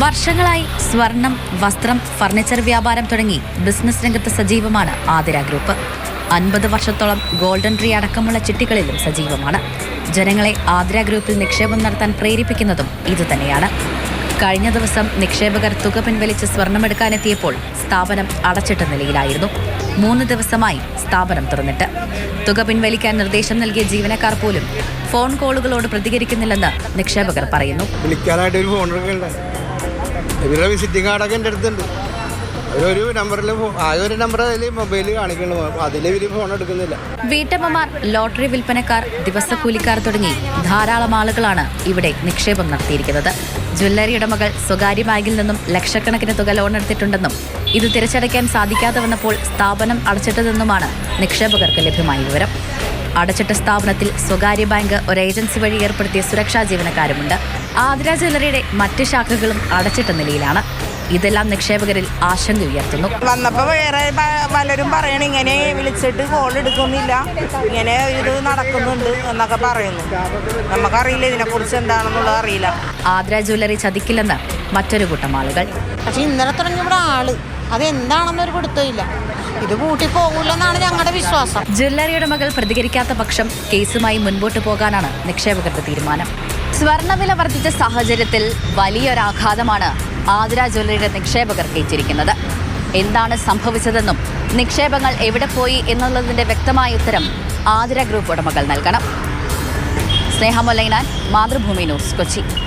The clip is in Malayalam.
വർഷങ്ങളായി സ്വർണം വസ്ത്രം ഫർണിച്ചർ വ്യാപാരം തുടങ്ങി ബിസിനസ് രംഗത്ത് സജീവമാണ് ആതിര ഗ്രൂപ്പ്. അൻപത് വർഷത്തോളം ഗോൾഡൻ ട്രീ അടക്കമുള്ള ചിട്ടികളിലും സജീവമാണ്. ജനങ്ങളെ ആതിര ഗ്രൂപ്പിൽ നിക്ഷേപം നടത്താൻ പ്രേരിപ്പിക്കുന്നതും ഇതുതന്നെയാണ്. കഴിഞ്ഞ ദിവസം നിക്ഷേപകർ തുക പിൻവലിച്ച് സ്വർണമെടുക്കാനെത്തിയപ്പോൾ സ്ഥാപനം അടച്ചിട്ട നിലയിലായിരുന്നു. മൂന്ന് ദിവസമായി സ്ഥാപനം തുറന്നിട്ട്. തുക പിൻവലിക്കാൻ നിർദ്ദേശം നൽകിയ ജീവനക്കാർ പോലും ഫോൺ കോളുകളോട് പ്രതികരിക്കുന്നില്ലെന്ന് നിക്ഷേപകർ പറയുന്നു. വിളിക്കാനായിട്ട് ഒരു ഇവരുടെ വിസിറ്റിംഗ് കാർഡൊക്കെ എന്റെ അടുത്തുണ്ട്. അവരൊരു നമ്പറിൽ ആകെ ഒരു നമ്പർ അതിൽ മൊബൈൽ കാണിക്കണു അതിൽ ഇവർ ഫോൺ എടുക്കുന്നില്ല. വീട്ടമ്മമാർ ലോട്ടറി വിൽപ്പനക്കാർ ദിവസക്കൂലിക്കാർ തുടങ്ങി ധാരാളം ആളുകളാണ് ഇവിടെ നിക്ഷേപം നടത്തിയിരിക്കുന്നത്. ജ്വല്ലറി ഉടമകൾ സ്വകാര്യ ബാങ്കിൽ നിന്നും ലക്ഷക്കണക്കിന് തുക ലോൺ എടുത്തിട്ടുണ്ടെന്നും ഇത് തിരിച്ചടയ്ക്കാൻ സാധിക്കാതെ വന്നപ്പോൾ സ്ഥാപനം അടച്ചിട്ടതെന്നുമാണ് നിക്ഷേപകർക്ക് ലഭ്യമായ വിവരം. അടച്ചിട്ട സ്ഥാപനത്തിൽ സ്വകാര്യ ബാങ്ക് ഒരു ഏജൻസി വഴി ഏർപ്പെടുത്തിയ സുരക്ഷാ ജീവനക്കാരുമുണ്ട്. ആതിര ജ്വല്ലറിയുടെ മറ്റ് ശാഖകളും അടച്ചിട്ട നിലയിലാണ്. ഇതെല്ലാം നിക്ഷേപകരിൽ ആശങ്ക ഉയർത്തുന്നു. വന്നപ്പോ വേറെ പലരും പറയണ ഇങ്ങനെ വിളിച്ചിട്ട് കോൾ എടുക്കുന്നില്ല. ഇങ്ങനെ ഇത് നടക്കുന്നുണ്ട് എന്നൊക്കെ പറയുന്നു. നമുക്കറിയില്ല ഇതിനെ കുറിച്ച് എന്താണെന്നുള്ളത് അറിയില്ല. ആതിര ജ്വല്ലറി ചതിക്കില്ലെന്ന് മറ്റൊരു കൂട്ടം ആളുകൾ. പക്ഷെ ഇന്നലെ തുടങ്ങി ഇവിടെ ആൾ. അതെന്താണെന്നൊരു പിടുത്തമില്ല ഇത് കൂട്ടി പോകൂലെന്നാണ് ഞങ്ങളുടെ വിശ്വാസം. ജ്വല്ലറിയുടെ മകൾ പ്രതികരിക്കാത്ത പക്ഷം കേസുമായി മുൻപോട്ട് പോകാനാണ് നിക്ഷേപകരുടെ തീരുമാനം. സ്വർണവില വർദ്ധിച്ച സാഹചര്യത്തിൽ വലിയൊരാഘാതമാണ് ആതിര ജ്വല്ലറിയുടെ നിക്ഷേപകർക്ക് ഏറ്റിരിക്കുന്നത് എന്താണ് സംഭവിച്ചതെന്നും നിക്ഷേപങ്ങൾ എവിടെ പോയി എന്നുള്ളതിന്റെ വ്യക്തമായ ഉത്തരം ആതിര ഗ്രൂപ്പ് ഉടമകൾ നൽകണം. സ്നേഹമൊല്ലൈനാൻ മാതൃഭൂമി ന്യൂസ് കൊച്ചി.